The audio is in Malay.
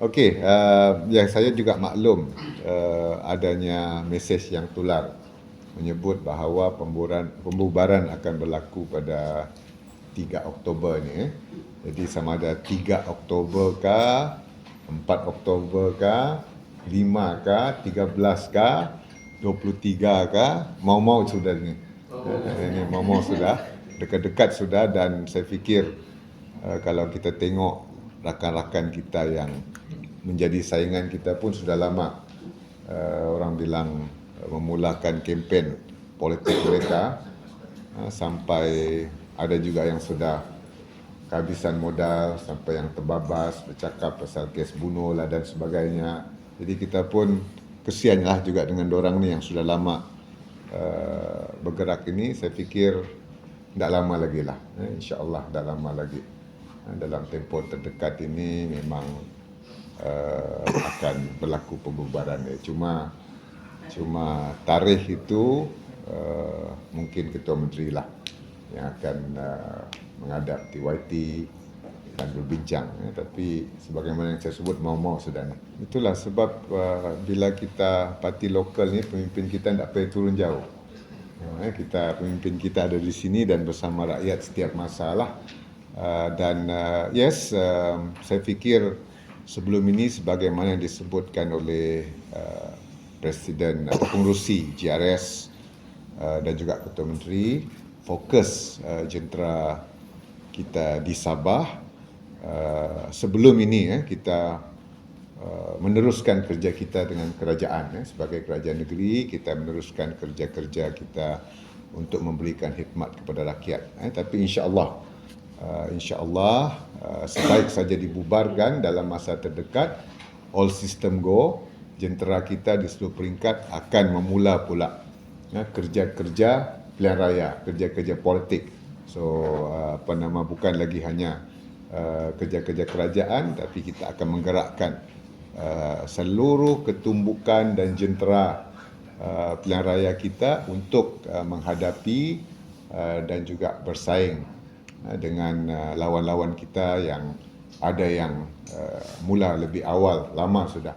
Okey, uh, ya saya juga maklum uh, adanya mesej yang tular menyebut bahawa pembubaran pembubaran akan berlaku pada 3 Oktober ni. Eh. Jadi sama ada 3 Oktober ke, 4 Oktober ke, 5 ke, 13 ke, 23 ke, mau-mau sudah ni. Oh. Ini mau-mau sudah, dekat-dekat sudah dan saya fikir uh, kalau kita tengok rakan-rakan kita yang menjadi saingan kita pun sudah lama uh, orang bilang uh, memulakan kempen politik mereka. Uh, sampai ada juga yang sudah kehabisan modal sampai yang terbabas bercakap pasal kes bunuh lah dan sebagainya. Jadi kita pun kesianlah juga dengan orang ni yang sudah lama uh, bergerak ini. Saya fikir tidak lama lagi lah. Uh, insyaAllah tidak lama lagi dalam tempoh terdekat ini memang uh, akan berlaku pembubaran dia. Cuma cuma tarikh itu uh, mungkin ketua menteri lah yang akan uh, menghadap TYT dan berbincang ya. tapi sebagaimana yang saya sebut mau-mau sudah ni. Itulah sebab uh, bila kita parti lokal ni pemimpin kita tidak perlu turun jauh. Ya, kita pemimpin kita ada di sini dan bersama rakyat setiap masalah uh, dan uh, yes uh, saya fikir sebelum ini sebagaimana yang disebutkan oleh uh, Presiden atau pengurusi GRS uh, dan juga Ketua Menteri fokus uh, jentera kita di Sabah. Uh, sebelum ini eh, kita uh, meneruskan kerja kita dengan kerajaan eh, sebagai kerajaan negeri kita meneruskan kerja-kerja kita untuk memberikan khidmat kepada rakyat eh, tapi insyaallah uh, insyaallah uh, sebaik saja dibubarkan dalam masa terdekat all system go jentera kita di seluruh peringkat akan memula pula. Ya, kerja-kerja pilihan raya kerja-kerja politik. So uh, apa nama bukan lagi hanya uh, kerja-kerja kerajaan tapi kita akan menggerakkan uh, seluruh ketumbukan dan jentera uh, pilihan raya kita untuk uh, menghadapi uh, dan juga bersaing dengan uh, lawan-lawan kita yang ada yang uh, mula lebih awal lama sudah